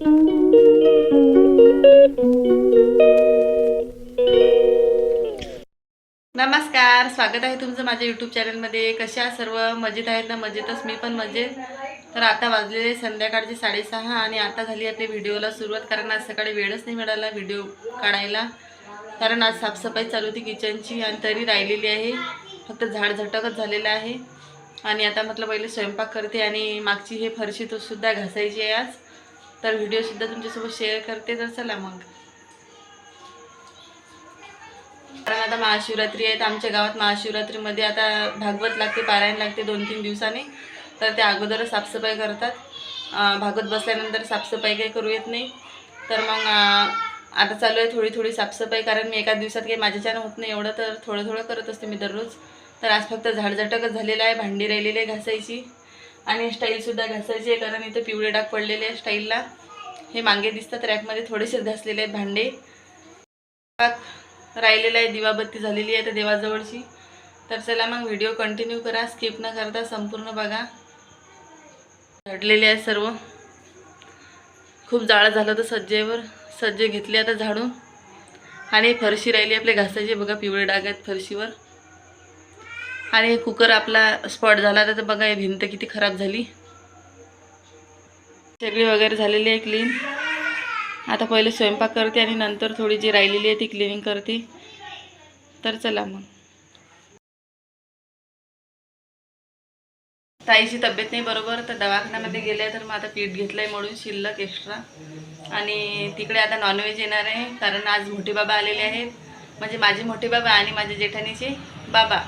नमस्कार स्वागत आहे तुमचं माझ्या यूट्यूब चॅनलमध्ये कशा सर्व? मजेत आहेत ना? मजेतच. मी पण मजेत. तर आता वाजलेले संध्याकाळचे साडेसहा आणि आता झाली आपल्या व्हिडिओला सुरुवात कारण आज सकाळी वेळच नाही मिळाला व्हिडिओ काढायला. कारण आज साफसफाई चालू होती किचनची आणि तरी राहिलेली आहे. फक्त झाड झटकच झालेलं आहे. आणि आता म्हटलं पहिले स्वयंपाक करते आणि मागची हे फरशी तो सुद्धा घासायची आहे आज. तर व्हिडिओसुद्धा तुमच्यासोबत शेअर करते तर चला मग. कारण आता महाशिवरात्री आहे तर आमच्या गावात महाशिवरात्रीमध्ये आता भागवत लागते पारायण लागते दोन तीन दिवसाने. तर त्या अगोदरच साफसफाई करतात. भागवत बसल्यानंतर साफसफाई काही करू येत नाही. तर मग आता चालू आहे थोडी थोडी साफसफाई कारण मी एका दिवसात काही माझ्याच्यानं होत नाही एवढं तर थोडं थोडं करत असते मी दररोज. तर आज फक्त झाडझटकच झालेलं आहे भांडी राहिलेली आहे घासायची. आणि स्टाईलसुद्धा घासायची आहे कारण इथे पिवळे डाग पडलेले आहे स्टाईलला हे मागे दिसतात रॅकमध्ये थोडेसेच घासलेले आहेत भांडे. राहिलेलं आहे दिवाबत्ती झालेली आहे तर देवाजवळची. तर चला मग व्हिडिओ कंटिन्यू करा स्किप न करता संपूर्ण बघा. झडलेले आहेत सर्व. खूप जाळं झालं होतं सज्जेवर. सज्जे घेतले आता झाडून. आणि फरशी राहिली आपल्या घासायची बघा पिवळे डाग आहेत फरशीवर. आणि कुकर आपला स्पॉट झाला तर बघा हे भिंत किती खराब झाली. सगळी वगैरे झालेली आहे क्लीन आता पहिले स्वयंपाक करते आणि नंतर थोडी जी राहिलेली आहे ती क्लिनिंग करते. तर चला मग. ताईची तब्येत नाही बरोबर तर दवाखान्यामध्ये गेले तर मग आता पीठ घेतलं आहे म्हणून शिल्लक एक्स्ट्रा आणि तिकडे आता नॉनव्हेज येणार आहे कारण आज मोठे बाबा आलेले आहेत. म्हणजे माझे मोठे बाबा आणि माझ्या जेठाणीचे बाबा.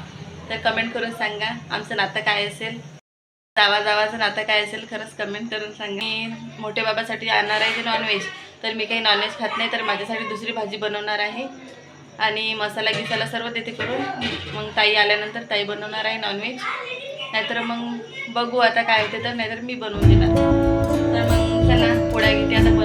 तर कमेंट करून सांगा. आमचं नातं काय असेल? जावा जावाचं नातं काय असेल खरंच कमेंट करून सांगा. मी मोठ्या बाबासाठी आणणार आहे ते नॉनव्हेज तर मी काही नॉनव्हेज खात नाही तर माझ्यासाठी दुसरी भाजी बनवणार आहे. आणि मसाला गिसाला सर्व देते करून मग ताई आल्यानंतर ताई बनवणार आहे नॉनव्हेज नाहीतर मग बघू आता काय होते तर नाहीतर मी बनवून देणार. तर मग चला पोळ्या घेते आता.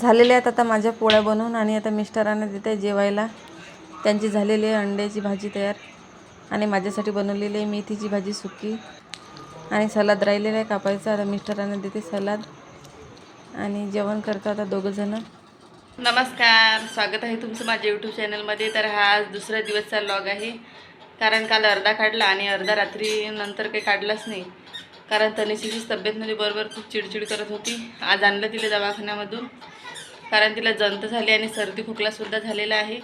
झालेले आहेत आता माझ्या पोळ्या बनवून आणि आता मिस्टरांना देते जेवायला. त्यांची झालेली आहे अंड्याची भाजी तयार. आणि माझ्यासाठी बनवलेली आहे मेथीची भाजी सुकी. आणि सलाद राहिलेला आहे कापायचा. आता मिस्टरांना देते सलाद. आणि जेवण करतो आता दोघंजणं. नमस्कार. स्वागत आहे तुमचं माझ्या यूट्यूब चॅनलमध्ये तर हा आज दुसऱ्या दिवसचा लॉग आहे. कारण काल अर्धा काढला आणि अर्धा रात्री नंतर काही काढलाच नाही. कारण तनिशीचीच तब्येतमध्ये म्हणजे बरोबर खूप चिडचिड करत होती. आज आणलं तिला दवाखान्यामधून. कारण तिला जंत झाली आणि सर्दी खोकलासुद्धा झालेला आहे.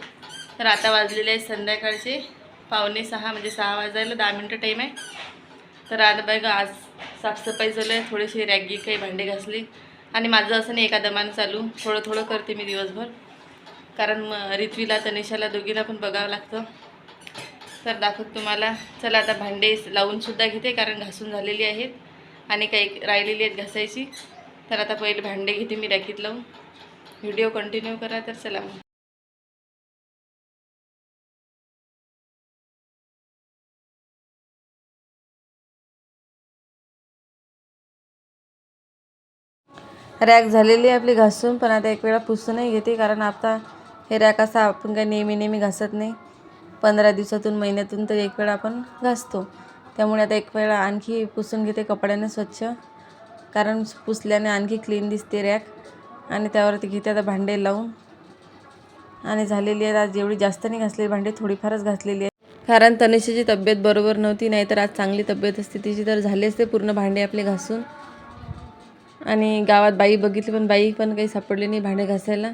तर आता वाजलेले आहे संध्याकाळचे. पावणे सहा म्हणजे सहा वाजायला दहा मिनटं टाईम आहे. तर आता बघा आज साफसफाई झालं आहे. थोडीशी रॅगी काही भांडे घासली. आणि माझं असं नाही एका दमानं चालू. थोडं थोडं करते मी दिवसभर. कारण मग रित्वीला तनिषाला दोघीला पण बघावं लागतं. तर दाखवत तुम्हाला. चला आता भांडे लावूनसुद्धा घेते कारण घासून झालेली आहेत. आणि काही राहिलेली आहेत घासायची. तर आता पहिले भांडे घेते मी रॅकीत लावून. व्हिडिओ कंटिन्यू करा तर चला मग. रॅक झालेली आहे आपली घासून पण आता एक वेळा पुसूनही घेते कारण आता हे रॅक असं आपण काही नेहमी नेहमी घासत नाही. पंधरा दिवसातून महिन्यातून तर एक वेळा आपण घासतो. त्यामुळे आता एक वेळा आणखी पुसून घेते कपड्याने स्वच्छ. कारण पुसल्याने आणखी क्लीन दिसते रॅक. आणि त्यावरती घेते आता भांडे लावून. आणि झालेली आहेत आज एवढी जास्त नाही घासलेली भांडे थोडीफारच घासलेली आहे कारण तनिषाची तब्येत बरोबर नव्हती नाही तर आज चांगली तब्येत असते. तिची तर झाली असते पूर्ण भांडे आपले घासून. आणि गावात बाई बघितली पण बाई पण काही सापडली नाही भांडे घासायला.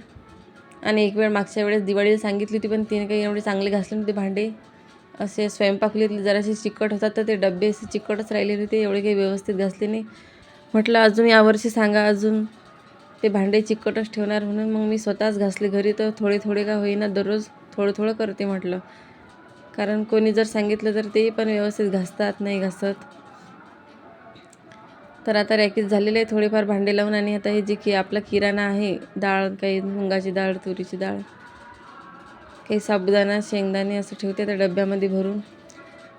आणि एक वेळ मागच्या वेळेस दिवाळीला सांगितली होती पण तिने काही एवढे चांगले घासले नव्हते भांडे. असे स्वयंपाकलीतले जरासे चिकट होतात तर ते डबे असे चिकटच राहिलेले होते एवढे काही व्यवस्थित घासले नाही. म्हटलं अजून यावर्षी सांगा अजून ते भांडे चिकटच ठेवणार म्हणून मग मी स्वतःच घासले. घरी तर थोडे थोडे का होईना दररोज थोडं थोडं करते म्हटलं. कारण कोणी जर सांगितलं तर तेही पण व्यवस्थित घासतात नाही घासत. तर आता रॅकेज झालेले आहे थोडेफार भांडे लावून आणि आता हे जे की आपला किराणा आहे डाळ काही मुंगाची डाळ तुरीची डाळ काही साबुदाणा शेंगदाणे असं ठेवते त्या डब्यामध्ये भरून.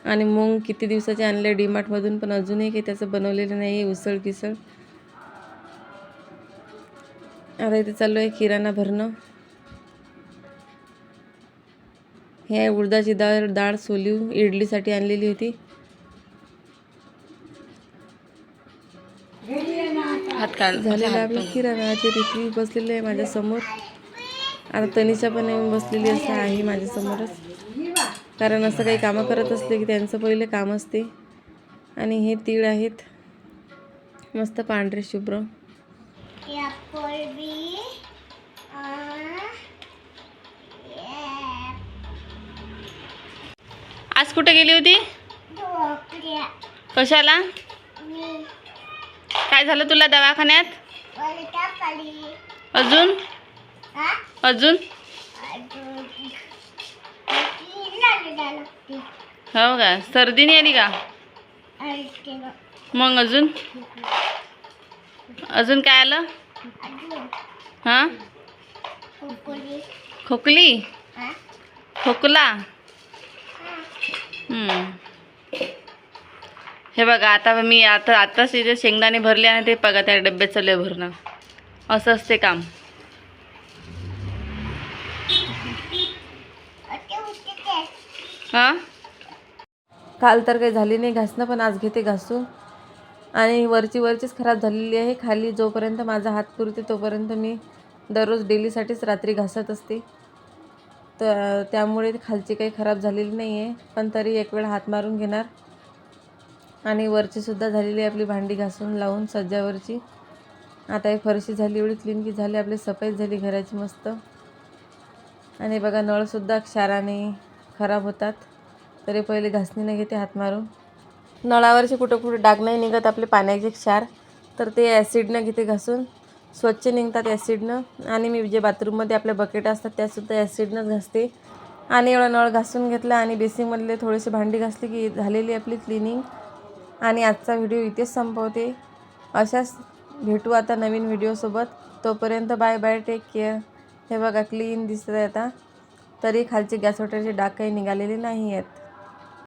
आणि मूग किती दिवसाचे आणले डीमार्टमधून पण अजूनही काही त्याचं बनवलेलं नाही आहे उसळ किसळ आता इथे चाललो आहे किराणा भरणं. हे आहे उडदाची डाळ डाळ सोलीव इडलीसाठी आणलेली होती. झालेला आपला किराणा ते ऋतवी बसलेलं आहे माझ्यासमोर आता तनिषा पण येऊन बसलेली असं आहे माझ्यासमोरच कारण असं काही कामं करत असले की त्यांचं पहिले काम असते. आणि हे तीळ आहेत. मस्त पांढरे शुभ्र. आज कुठे गेली होती? कशाला? काय झालं तुला दवाखान्यात? अजून? अजून? हो का? सर्दी नाही आली का मग अजून? अजून काय आलं? हां? खोकली. खोकला? हम्म. हे बघा आता मी आता आताच इथे शेंगदाणे भरले आणि ते बघा त्या डब्यात चालले भरणं. असं असते काम. हां? काल तर काही झाली नाही घासणं पण आज घेते घासून आणि वरची वरचीच खराब झालेली आहे. खाली जोपर्यंत माझा हात पुरते तोपर्यंत मी दररोज डेलीसाठीच रात्री घासत असते. तर त्यामुळे खालची काही खराब झालेली नाही आहे पण तरी एक वेळ हात मारून घेणार. आणि वरचीसुद्धा झालेली आहे आपली भांडी घासून लावून सज्जावरची. आता एक फरशी झाली एवढी क्लीन की झाली आपली सफाई झाली घराची मस्त. आणि बघा नळसुद्धा क्षाराने खराब होतात. तरी पहिले घासणीनं घेते हात मारून. नळावरचे कुठं कुठं डाग नाही निघत आपले पाण्याचे क्षार. तर ते ॲसिडनं घेते घासून. स्वच्छ निघतात ॲसिडनं. आणि मी जे बाथरूममध्ये आपल्या बकेट असतात त्यासुद्धा ॲसिडनंच घासते. आणि एवढा नळ घासून घेतला आणि बेसिंगमधले थोडेसे भांडी घासली की झालेली आपली क्लिनिंग. आणि आजचा व्हिडिओ इथेच संपवते. अशाच भेटू आता नवीन व्हिडिओसोबत. तोपर्यंत बाय बाय टेक केअर हे बघा क्लीन दिसत आहे आता. तरी खालचे गॅस वॉटरचे डाग काही निघालेले नाही आहेत.